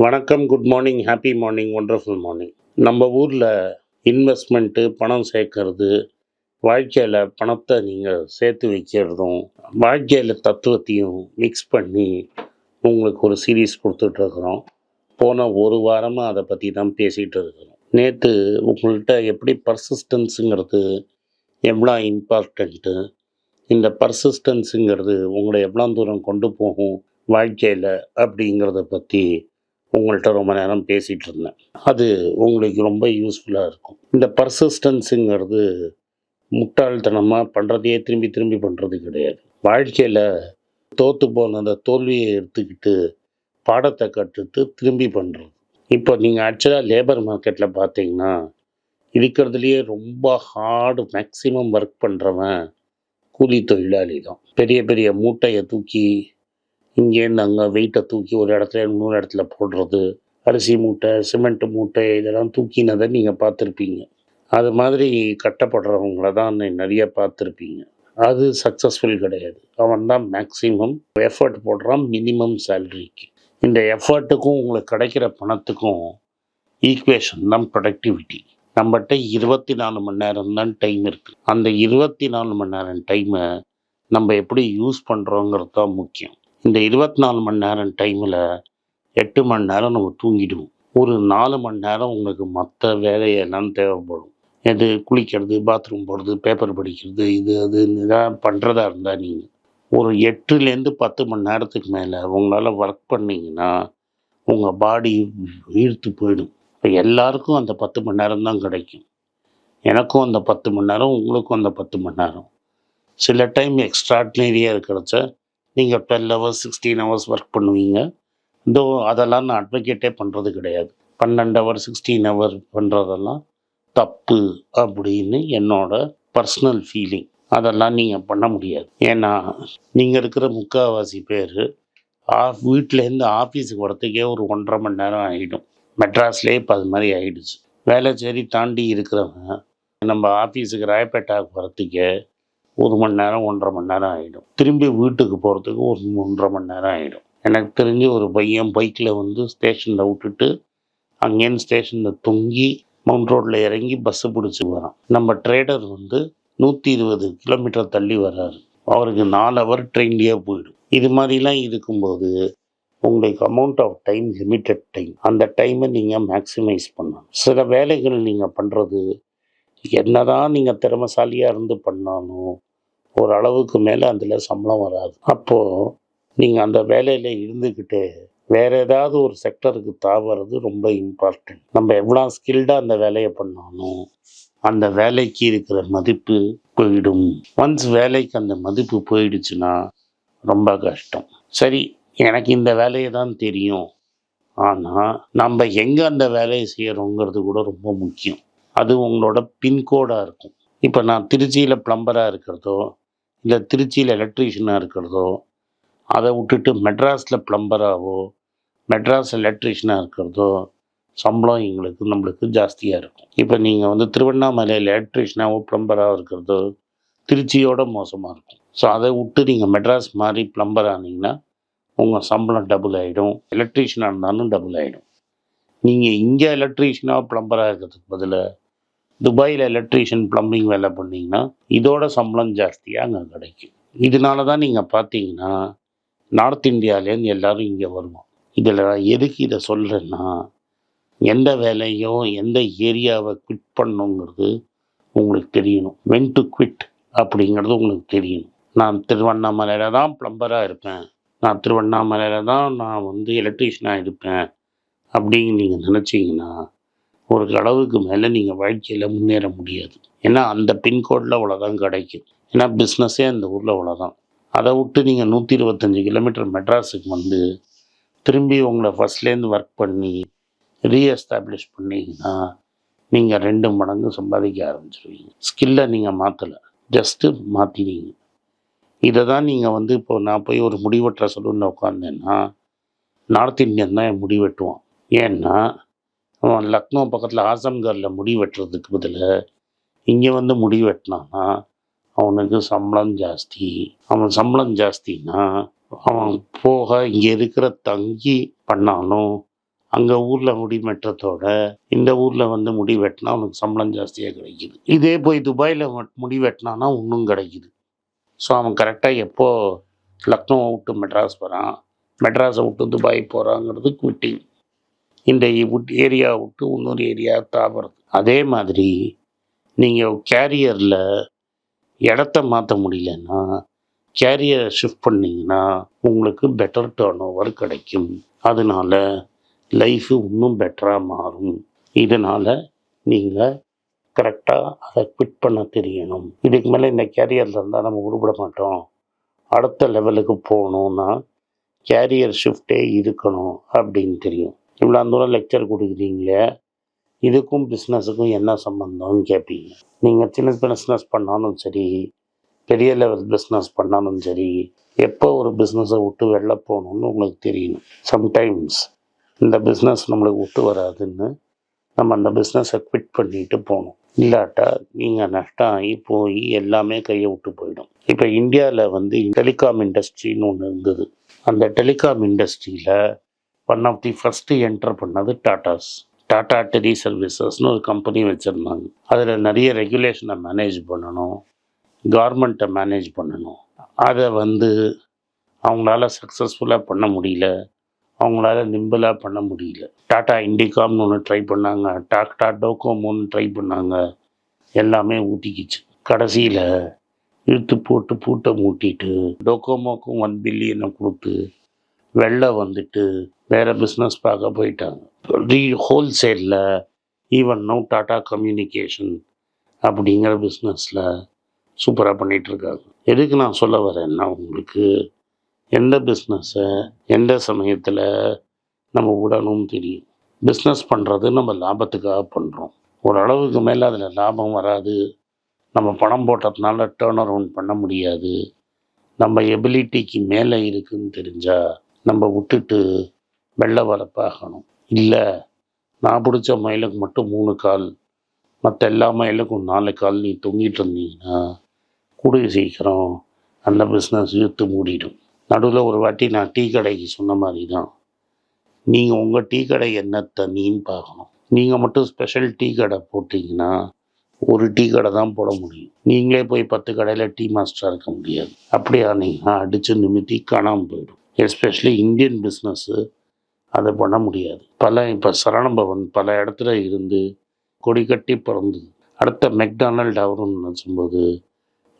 வணக்கம் good morning happy morning wonderful morning நம்ம ஊரில் இன்வெஸ்ட்மெண்ட்டு பணம் சேர்க்கறது வாழ்க்கையில் பணத்தை நீங்கள் சேர்த்து வைக்கிறதும் வாழ்க்கையில் தத்துவத்தையும் மிக்ஸ் பண்ணி உங்களுக்கு ஒரு சீரீஸ் கொடுத்துட்ருக்குறோம் போன ஒரு வாரமாக அதை பற்றி தான் பேசிகிட்டு இருக்கிறோம். நேற்று உங்கள்கிட்ட எப்படி பர்சிஸ்டன்ஸுங்கிறது எவ்வளோ இம்பார்ட்டண்ட்டு இந்த பர்சிஸ்டன்ஸுங்கிறது உங்களை எவ்வளோ தூரம் கொண்டு போகும் வாழ்க்கையில் அப்படிங்கிறத பற்றி உங்கள்கிட்ட ரொம்ப நேரம் பேசிகிட்டு இருந்தேன் அது உங்களுக்கு ரொம்ப யூஸ்ஃபுல்லாக இருக்கும். இந்த பர்சிஸ்டன்ஸுங்கிறது முட்டாள்தனமாக பண்ணுறதையே திரும்பி திரும்பி பண்ணுறது கிடையாது. வாழ்க்கையில் தோற்று போன அந்த தோல்வியை எடுத்துக்கிட்டு பாடத்தை கற்றுட்டு திரும்பி பண்ணுறது இப்போ நீங்கள் ஆக்சுவலாக லேபர் மார்க்கெட்டில் பார்த்தீங்கன்னா இருக்கிறதுலையே ரொம்ப ஹார்டு மேக்ஸிமம் ஒர்க் பண்ணுறவன் கூலி தொழிலாளி தான். பெரிய பெரிய மூட்டையை தூக்கி இங்கேருந்து அங்கே வெயிட்டை தூக்கி ஒரு இடத்துல இன்னொரு இடத்துல போடுறது. அரிசி மூட்டை சிமெண்ட் மூட்டை இதெல்லாம் தூக்கினதை நீங்கள் பார்த்துருப்பீங்க. அது மாதிரி கட்டப்படுறவங்கள தான் நிறைய பார்த்துருப்பீங்க. அது சக்ஸஸ்ஃபுல் கிடையாது. அவன் தான் மேக்ஸிமம் எஃபர்ட் போடுறான் மினிமம் சேலரிக்கு இந்த எஃபர்ட்டுக்கும் உங்களுக்கு கிடைக்கிற பணத்துக்கும் ஈக்குவேஷன் தான் ப்ரொடக்டிவிட்டி நம்மகிட்ட இருபத்தி நாலு மணி நேரம் தான் டைம் இருக்குது அந்த இருபத்தி நாலு மணி நேரம் டைமை நம்ம எப்படி யூஸ் பண்ணுறோங்கிறது தான் முக்கியம். இந்த இருபத்தி நாலு மணி நேரம் டைமில் எட்டு மணி நேரம் நம்ம தூங்கிடுவோம். ஒரு நாலு மணி நேரம் உங்களுக்கு மற்ற வேலையெல்லாம் தேவைப்படும். எது குளிக்கிறது பாத்ரூம் போகிறது பேப்பர் படிக்கிறது இது அது இதாக பண்ணுறதா இருந்தால் நீங்கள் ஒரு எட்டுலேருந்து பத்து மணி நேரத்துக்கு மேலே உங்களால் ஒர்க் பண்ணிங்கன்னா உங்கள் பாடி ஈர்த்து போயிடும். இப்போ எல்லாருக்கும் அந்த பத்து மணி நேரம் தான் கிடைக்கும். எனக்கும் அந்த பத்து மணி நேரம் உங்களுக்கும் அந்த பத்து மணி நேரம். சில டைம் எக்ஸ்ட்ராடினரியாக இருக்கிறச்ச நீங்கள் twelve hours sixteen hours work பண்ணுவீங்க. இதோ அதெல்லாம் நான் அட்வொகேட்டே பண்ணுறது கிடையாது. பன்னெண்டு ஹவர் சிக்ஸ்டீன் ஹவர் பண்ணுறதெல்லாம் தப்பு அப்படின்னு என்னோட பர்சனல் ஃபீலிங் அதெல்லாம் நீங்கள் பண்ண முடியாது. ஏன்னா நீங்கள் இருக்கிற முக்கால்வாசி பேர் ஆஃப் வீட்டிலேருந்து ஆஃபீஸுக்கு வரத்துக்கே ஒரு ஒன்றரை மணி நேரம் ஆகிடும் மெட்ராஸ்லேயே இப்போ அது மாதிரி ஆகிடுச்சு வேலைச்சேரி தாண்டி இருக்கிறவங்க நம்ம ஆஃபீஸுக்கு ராயப்பேட்டாவுக்கு வரத்துக்கே ஒரு மணி நேரம் ஒன்றரை மணி நேரம் ஆகிடும் திரும்பி வீட்டுக்கு போகிறதுக்கு ஒரு ஒன்றரை மணி நேரம் ஆகிடும் எனக்கு தெரிஞ்சு ஒரு பையன் பைக்கில் வந்து ஸ்டேஷனில் விட்டுட்டு அங்கேருந்து ஸ்டேஷனில் தொங்கி மவுண்ட் ரோட்டில் இறங்கி பஸ்ஸு பிடிச்சி வரான். நம்ம ட்ரேடர் வந்து நூற்றி இருபது கிலோமீட்டர் தள்ளி வர்றாரு. அவருக்கு நாலு ஹவர் ட்ரெயின்லேயே போயிடும். இது மாதிரிலாம் இருக்கும்போது உங்களுக்கு amount of time limited time அந்த டைமை நீங்கள் மேக்ஸிமைஸ் பண்ணணும். சில வேலைகள் நீங்கள் பண்ணுறது என்னதான் நீங்கள் திறமசாலியாக இருந்து பண்ணாலும் ஒரு அளவுக்கு மேலே அதில் சம்பளம் வராது. அப்போது நீங்கள் அந்த வேலையில் இருந்துக்கிட்டு வேறு ஏதாவது ஒரு செக்டருக்கு தாவறது ரொம்ப இம்பார்ட்டன்ட் நம்ம எவ்வளோ ஸ்கில்டாக அந்த வேலையை பண்ணாலும் அந்த வேலைக்கு இருக்கிற மதிப்பு போயிடும். ஒன்ஸ் வேலைக்கு அந்த மதிப்பு போயிடுச்சுன்னா ரொம்ப கஷ்டம். சரி எனக்கு இந்த வேலையை தான் தெரியும். ஆனால் நம்ம எங்கே அந்த வேலையை செய்கிறோங்கிறது கூட ரொம்ப முக்கியம். அது உங்களோட பின்கோடாக இருக்கும். இப்போ நான் திருச்சியில் ப்ளம்பராக இருக்கிறதோ இல்லை திருச்சியில் எலக்ட்ரீஷியனாக இருக்கிறதோ அதை விட்டுட்டு மெட்ராஸில் ப்ளம்பராகவோ மெட்ராஸ் எலக்ட்ரீஷியனாக இருக்கிறதோ சம்பளம் எங்களுக்கு நம்மளுக்கு ஜாஸ்தியாக இருக்கும். இப்போ நீங்கள் வந்து திருவண்ணாமலையில் எலக்ட்ரீஷியனாகவோ ப்ளம்பராகவோ இருக்கிறதோ திருச்சியோட மோசமாக இருக்கும். ஸோ அதை விட்டு நீங்கள் மெட்ராஸ் மாதிரி ப்ளம்பர் ஆனீங்கன்னா உங்கள் சம்பளம் டபுள் ஆகிடும் எலக்ட்ரீஷியனாக இருந்தாலும் டபுள் ஆகிடும் நீங்கள் இங்கே எலக்ட்ரீஷியனாக ப்ளம்பராக இருக்கிறதுக்கு பதிலாக துபாயில் எலக்ட்ரீஷியன் ப்ளம்பிங் வேலை பண்ணிங்கன்னா இதோட சம்பளம் ஜாஸ்தியாக அங்கே கிடைக்கும். இதனால தான் நீங்கள் பார்த்தீங்கன்னா நார்த் இந்தியாவிலேருந்து எல்லோரும் இங்கே வருவோம் இதில் எதுக்கு இதை சொல்கிறேன்னா எந்த வேலையோ எந்த ஏரியாவை குவிட் பண்ணுங்கிறது உங்களுக்கு தெரியணும். வென் டு குவிட் அப்படிங்கிறது உங்களுக்கு தெரியணும். நான் திருவண்ணாமலையில் தான் ப்ளம்பராக இருப்பேன். நான் திருவண்ணாமலையில் தான் நான் வந்து எலக்ட்ரீஷியனாக இருப்பேன். அப்படின்னு நீங்கள் நினச்சிங்கன்னா ஒரு அளவுக்கு மேலே நீங்கள் வாழ்க்கையில் முன்னேற முடியாது. ஏன்னா அந்த பின்கோடில் அவ்வளோதான் கிடைக்கும். ஏன்னா பிஸ்னஸே அந்த ஊரில் அவ்வளோதான் அதை விட்டு நீங்கள் நூற்றி இருபத்தஞ்சி கிலோமீட்டர் மெட்ராஸுக்கு வந்து திரும்பி உங்களை ஃபஸ்ட்லேருந்து ஒர்க் பண்ணி ரீஎஸ்டாப்ளிஷ் பண்ணிங்கன்னா நீங்கள் ரெண்டு மடங்கு சம்பாதிக்க ஆரம்பிச்சிருவீங்க. ஸ்கில்லை நீங்கள் மாற்றலை ஜஸ்ட்டு மாற்றினீங்க இதை தான் நீங்கள் வந்து இப்போ நான் போய் ஒரு முடிவெட்டுற சலூனில் உட்காந்தேன்னா நார்த் இந்தியன் தான் என் முடிவெட்டுவான். ஏன்னா லக்னோ பக்கத்தில் ஆசம்கரில் முடி வெட்டுறதுக்கு பதிலாக இங்கே வந்து முடி வெட்டினான்னா அவனுக்கு சம்பளம் ஜாஸ்தி. அவன் சம்பளம் ஜாஸ்தின்னா அவன் போக இங்கே இருக்கிற தங்கி பண்ணாலும் அங்கே ஊரில் முடி வெட்டுறதோட இந்த ஊரில் வந்து முடி வெட்டினா அவனுக்கு சம்பளம் ஜாஸ்தியாக கிடைக்குது. இதே போய் துபாயில் முடி வெட்டினானா ஒன்றும் கிடைக்குது. ஸோ அவன் கரெக்டாக எப்போ லக்னோவை விட்டு மெட்ராஸ் வரான் மெட்ராஸை விட்டு துபாய் போகிறாங்கிறது குவிட்டிங் இந்த ஏரியா விட்டு இன்னொரு ஏரியா தாவறது. அதே மாதிரி நீங்கள் கேரியரில் இடத்த மாற்ற முடியலன்னா கேரியரை ஷிஃப்ட் பண்ணிங்கன்னா உங்களுக்கு பெட்டர் டேர்ன் ஓவர் கிடைக்கும். அதனால லைஃபு இன்னும் பெட்டராக மாறும். இதனால் நீங்கள் கரெக்டாக அதை குவிட் பண்ண தெரியணும். இதுக்கு மேலே இந்த கேரியரில் இருந்தால் நம்ம உருப்பிட மாட்டோம். அடுத்த லெவலுக்கு போகணுன்னா கேரியர் ஷிஃப்டே இருக்கணும் அப்படின்னு தெரியும். இவ்வளோ தூரம் லெக்சர் கொடுக்குறீங்களே இதுக்கும் பிஸ்னஸுக்கும் என்ன சம்மந்தம்னு கேட்பீங்க நீங்கள் சின்ன பிஸ்னஸ் பண்ணாலும் சரி பெரிய லெவல் பிஸ்னஸ் பண்ணாலும் சரி எப்போ ஒரு பிஸ்னஸை விட்டு வெளில போகணும்னு உங்களுக்கு தெரியணும். சம்டைம்ஸ் இந்த பிஸ்னஸ் நம்மளுக்கு விட்டு வராதுன்னு நம்ம அந்த பிஸ்னஸை குவிட் பண்ணிட்டு போகணும். இல்லாட்டா நீங்கள் நஷ்டம் ஆகி போய் எல்லாமே கையை விட்டு போயிடும். இப்போ இந்தியாவில் வந்து டெலிகாம் இண்டஸ்ட்ரின்னு ஒன்று இருந்தது. அந்த டெலிகாம் இண்டஸ்ட்ரியில் one of the first enter பண்ணது டாட்டாஸ் டாட்டா டெலி சர்வீசஸ்னு ஒரு கம்பெனி வச்சுருந்தாங்க. அதில் நிறைய ரெகுலேஷனை மேனேஜ் பண்ணணும். கவர்மெண்ட்டை மேனேஜ் பண்ணணும். அதை வந்து அவங்களால சக்ஸஸ்ஃபுல்லாக பண்ண முடியல. அவங்களால நிம்பிளாக பண்ண முடியல. டாட்டா இண்டிகாம்னு ஒன்று ட்ரை பண்ணாங்க. டாக்டா டோகோமோன்னு ட்ரை பண்ணாங்க. எல்லாமே ஊட்டிக்கிச்சு. கடைசியில் இழுத்து போட்டு பூட்டை மூட்டிட்டு டோகோமோக்கும் ஒன் பில்லியனை கொடுத்து வெளில வந்துட்டு வேறு பிஸ்னஸ் பார்க்க போயிட்டாங்க. ரீ ஹோல்சேலில் ஈவன் நோ டாட்டா கம்யூனிகேஷன் அப்படிங்கிற பிஸ்னஸில் சூப்பராக பண்ணிகிட்ருக்காங்க எதுக்கு நான் சொல்ல வரேன்னா உங்களுக்கு எந்த பிஸ்னஸை எந்த சமயத்தில் நம்ம விடணும் தெரியும். பிஸ்னஸ் பண்ணுறது நம்ம லாபத்துக்காக பண்ணுறோம் ஓரளவுக்கு மேலே அதில் லாபம் வராது. நம்ம பணம் போட்டதுனால டேர்ன் அரவுண்ட் பண்ண முடியாது. நம்ம எபிலிட்டிக்கு மேலே இருக்குன்னு தெரிஞ்சால் நம்ம விட்டுட்டு வெள்ளை வரப்பாகணும் இல்லை நான் பிடிச்ச மயிலுக்கு மட்டும் மூணு கால் மற்ற எல்லா மயிலுக்கும் நாலு கால் நீ தொங்கிட்டு இருந்தீங்கன்னா கூடிய சீக்கிரம் அந்த பிஸ்னஸ் இழுத்து மூடிடும். நடுவில் ஒரு வாட்டி நான் டீ கடைக்கு சொன்ன மாதிரி தான் நீங்கள் உங்கள் டீ கடை என்ன தண்ணின்னு பார்க்கணும். நீங்கள் மட்டும் ஸ்பெஷல் டீ கடை போட்டிங்கன்னா ஒரு டீ கடை தான் போட முடியும். நீங்களே போய் பத்து கடையில் டீ மாஸ்டராக இருக்க முடியாது. அப்படியே ஆனீங்கன்னா அடித்து நிமித்தி காணாமல் போயிடும். எஸ்பெஷலி இந்தியன் பிஸ்னஸ்ஸு அதை பண்ண முடியாது. பல இப்போ சரணபவன் பல இடத்துல இருந்து கொடி கட்டி பிறந்தது அடுத்த மெக்டானல்ட் அவருன்னு நினச்சும்போது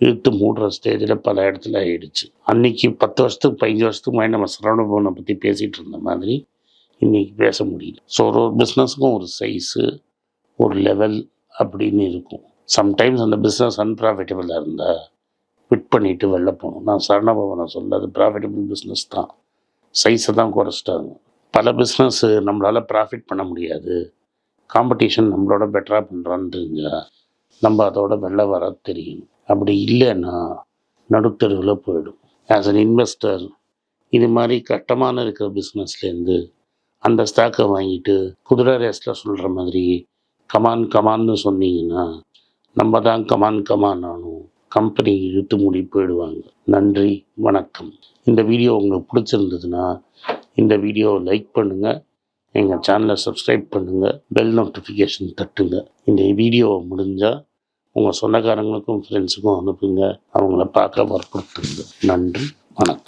இழுத்து மூடுற ஸ்டேஜில் பல இடத்துல ஆயிடுச்சு. அன்னைக்கு பத்து வருஷத்துக்கு பதினஞ்சு வருஷத்துக்கு முன்னாடி நம்ம சரவணபவனை பற்றி பேசிகிட்டு இருந்த மாதிரி இன்றைக்கி பேச முடியல. ஸோ ஒரு ஒரு பிஸ்னஸுக்கும் ஒரு சைஸு ஒரு லெவல் அப்படின்னு இருக்கும். சம்டைம்ஸ் அந்த பிஸ்னஸ் அன்ப்ராஃபிட்டபிளாக இருந்தால் ஃபிட் பண்ணிட்டு வெளில போகணும். நான் சரணபவனை சொல்ல அது ப்ராஃபிட்டபிள் பிஸ்னஸ் தான். சைஸை தான் குறைச்சிட்டாங்க. பல பிஸ்னஸ்ஸு நம்மளால் ப்ராஃபிட் பண்ண முடியாது. காம்படிஷன் நம்மளோட பெட்டராக பண்ணுறான்றீங்க நம்ம அதோட வெளில வர தெரியும். அப்படி இல்லைன்னா நடுத்தருவில் போயிடும். ஆஸ் அன் இன்வெஸ்டர் இது மாதிரி கட்டமான இருக்கிற பிஸ்னஸ்லேருந்து அந்த ஸ்டாக்கை வாங்கிட்டு குதிரை ரேஸில் சொல்கிற மாதிரி கமான் கமான்னு சொன்னீங்கன்னா நம்ம தான் கமான் கமான் ஆனும் கம்பெனி இழுத்து மூடி போயிடுவாங்க. நன்றி வணக்கம். இந்த வீடியோ உங்களுக்கு பிடிச்சிருந்ததுன்னா இந்த வீடியோவை லைக் பண்ணுங்கள் எங்கள் சேனலை சப்ஸ்கிரைப் பண்ணுங்கள் பெல் நோட்டிஃபிகேஷன் தட்டுங்க. இந்த வீடியோவை முடிஞ்சால் உங்கள் சொந்தக்காரங்களுக்கும் ஃப்ரெண்ட்ஸுக்கும் அனுப்புங்க. அவங்கள பார்க்க வற்புறுத்துங்க. நன்றி வணக்கம்.